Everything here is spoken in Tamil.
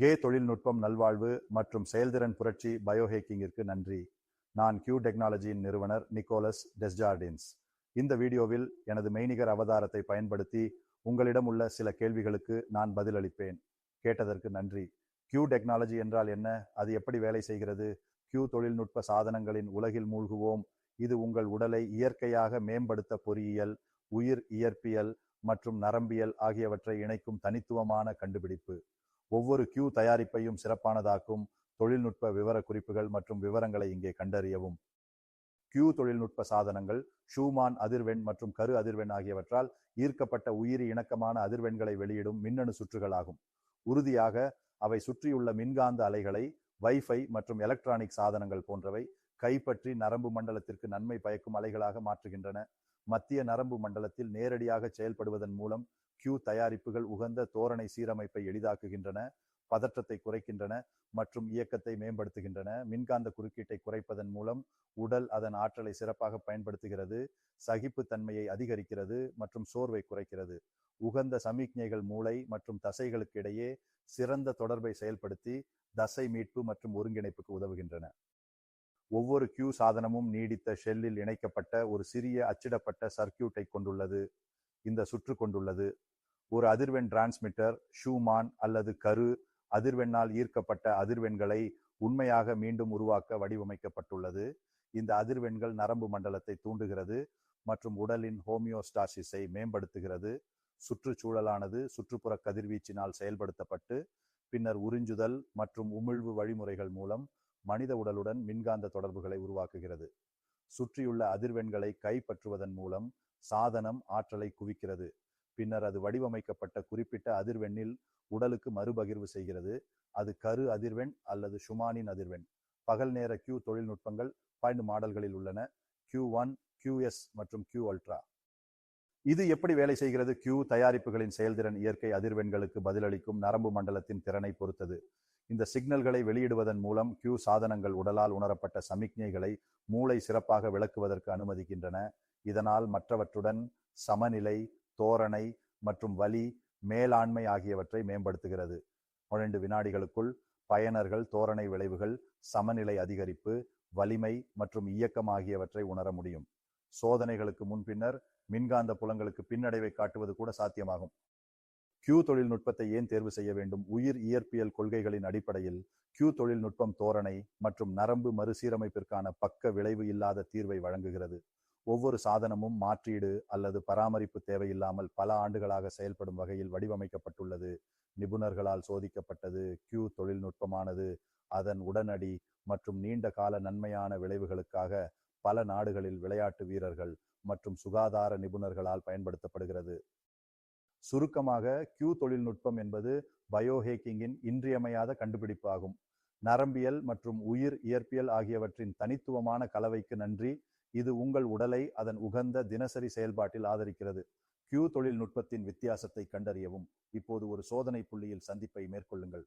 கே தொழில்நுட்பம் நல்வாழ்வு மற்றும் செயல்திறன் புரட்சி பயோஹேக்கிங்கிற்கு நன்றி. நான் கியூ டெக்னாலஜியின் நிறுவனர் நிக்கோலஸ் டெஸ்ஜார்டின்ஸ். இந்த வீடியோவில் எனது மெய்நிகர் அவதாரத்தை பயன்படுத்தி உங்களிடம் உள்ள சில கேள்விகளுக்கு நான் பதிலளிப்பேன். கேட்டதற்கு நன்றி. கியூ டெக்னாலஜி என்றால் என்ன? அது எப்படி வேலை செய்கிறது? கியூ தொழில்நுட்ப சாதனங்களின் உலகில் மூழ்குவோம். இது உங்கள் உடலை இயற்கையாக மேம்படுத்த பொறியியல் உயிர் இயற்பியல் மற்றும் நரம்பியல் ஆகியவற்றை இணைக்கும் தனித்துவமான கண்டுபிடிப்பு. ஒவ்வொரு கியூ தயாரிப்பையும் சிறப்பானதாக்கும் தொழில்நுட்ப விவரக்குறிப்புகள் மற்றும் விவரங்களை இங்கே கண்டறியவும். கியூ தொழில்நுட்ப சாதனங்கள் ஷூமான் அதிர்வெண் மற்றும் கரு அதிர்வெண் ஆகியவற்றால் ஈர்க்கப்பட்ட உயிரி இணக்கமான அதிர்வெண்களை வெளியிடும் மின்னணு சுற்றுகளாகும். உறுதியாக அவை சுற்றியுள்ள மின்காந்த அலைகளை வைஃபை மற்றும் எலக்ட்ரானிக் சாதனங்கள் போன்றவை கைப்பற்றி நரம்பு மண்டலத்திற்கு நன்மை பயக்கும் அலைகளாக மாற்றுகின்றன. மத்திய நரம்பு மண்டலத்தில் நேரடியாக செயல்படுவதன் மூலம் கியூ தயாரிப்புகள் உகந்த தோரணை சீரமைப்பை எளிதாக்குகின்றன பதற்றத்தை குறைக்கின்றன மற்றும் இயக்கத்தை மேம்படுத்துகின்றன. மின்காந்த குறுக்கீட்டை குறைப்பதன் மூலம் உடல் அதன் ஆற்றலை சிறப்பாக பயன்படுத்துகிறது சகிப்புத்தன்மையை அதிகரிக்கிறது மற்றும் சோர்வை குறைக்கிறது. உகந்த சமிக்ஞைகள் மூளை மற்றும் தசைகளுக்கு இடையே சிறந்த தொடர்பை செயல்படுத்தி தசை மீட்பு மற்றும் ஒருங்கிணைப்புக்கு உதவுகின்றன. ஒவ்வொரு கியூ சாதனமும் நீடித்த ஷெல்லில் இணைக்கப்பட்ட ஒரு சிறிய அச்சிடப்பட்ட சர்க்கியூட்டை கொண்டுள்ளது. இந்த சுற்று கொண்டுள்ளது. ஒரு அதிர்வெண் டிரான்ஸ்மிட்டர் ஷூமான் அல்லது கரு அதிர்வெண்ணால் ஈர்க்கப்பட்ட அதிர்வெண்களை உண்மையாக மீண்டும் உருவாக்க வடிவமைக்கப்பட்டுள்ளது. இந்த அதிர்வெண்கள் நரம்பு மண்டலத்தை தூண்டுகிறது மற்றும் உடலின் ஹோமியோஸ்டாசிஸை மேம்படுத்துகிறது. சுற்றுச்சூழலானது சுற்றுப்புற கதிர்வீச்சினால் செயல்படுத்தப்பட்டு பின்னர் உறிஞ்சுதல் மற்றும் உமிழ்வு வழிமுறைகள் மூலம் மனித உடலுடன் மின்காந்த தொடர்புகளை உருவாக்குகிறது. சுற்றியுள்ள அதிர்வெண்களை கைப்பற்றுவதன் மூலம் சாதனம் ஆற்றலை குவிக்கிறது. பின்னர் அது வடிவமைக்கப்பட்ட குறிப்பிட்ட அதிர்வெண்ணில் உடலுக்கு மறுபகிர்வு செய்கிறது. அது கரு அதிர்வெண் அல்லது ஷுமானின் அதிர்வெண். பகல் நேர கியூ தொழில்நுட்பங்கள் பாயிண்ட் மாடல்களில் உள்ளன. கியூ ஒன் கியூஎஸ் மற்றும் கியூ அல்ட்ரா இது எப்படி வேலை செய்கிறது? கியூ தயாரிப்புகளின் செயல்திறன் இயற்கை அதிர்வெண்களுக்கு பதிலளிக்கும் நரம்பு மண்டலத்தின் திறனை பொறுத்தது. இந்த சிக்னல்களை வெளியிடுவதன் மூலம் கியூ சாதனங்கள் உடலால் உணரப்பட்ட சமிக்ஞைகளை மூளை சிறப்பாக விளக்குவதற்கு அனுமதிக்கின்றன. இதனால் மற்றவற்றுடன் சமநிலை தோரணை மற்றும் வலி மேலாண்மை ஆகியவற்றை மேம்படுத்துகிறது. பன்னெண்டு வினாடிகளுக்குள் பயனர்கள் தோரணை விளைவுகள் சமநிலை அதிகரிப்பு வலிமை மற்றும் இயக்கம் ஆகியவற்றை உணர முடியும். சோதனைகளுக்கு முன்பின்னர் மின்காந்த புலங்களுக்கு பின்னடைவை காட்டுவது கூட சாத்தியமாகும். கியூ தொழில்நுட்பத்தை ஏன் தேர்வு செய்ய வேண்டும்? உயிர் இயற்பியல் கொள்கைகளின் அடிப்படையில் கியூ தொழில்நுட்பம் தோரணை மற்றும் நரம்பு மறுசீரமைப்பிற்கான பக்க விளைவு இல்லாத தீர்வை வழங்குகிறது. ஒவ்வொரு சாதனமும் மாற்றீடு அல்லது பராமரிப்பு தேவையில்லாமல் பல ஆண்டுகளாக செயல்படும் வகையில் வடிவமைக்கப்பட்டுள்ளது. நிபுணர்களால் சோதிக்கப்பட்டது கியூ தொழில்நுட்பமானது அதன் உடனடி மற்றும் நீண்ட கால நன்மையான விளைவுகளுக்காக பல நாடுகளில் விளையாட்டு வீரர்கள் மற்றும் சுகாதார நிபுணர்களால் பயன்படுத்தப்படுகிறது. சுருக்கமாக கியூ தொழில்நுட்பம் என்பது பயோஹேக்கிங்கின் இன்றியமையாத கண்டுபிடிப்பு ஆகும். நரம்பியல் மற்றும் உயிர் இயற்பியல் ஆகியவற்றின் தனித்துவமான கலவைக்கு நன்றி. இது உங்கள் உடலை அதன் உகந்த தினசரி செயல்பாட்டில் ஆதரிக்கிறது. கியூ தொழில்நுட்பத்தின் வித்தியாசத்தை கண்டறியவும். இப்போது ஒரு சோதனை புள்ளியில் சந்திப்பை மேற்கொள்ளுங்கள்.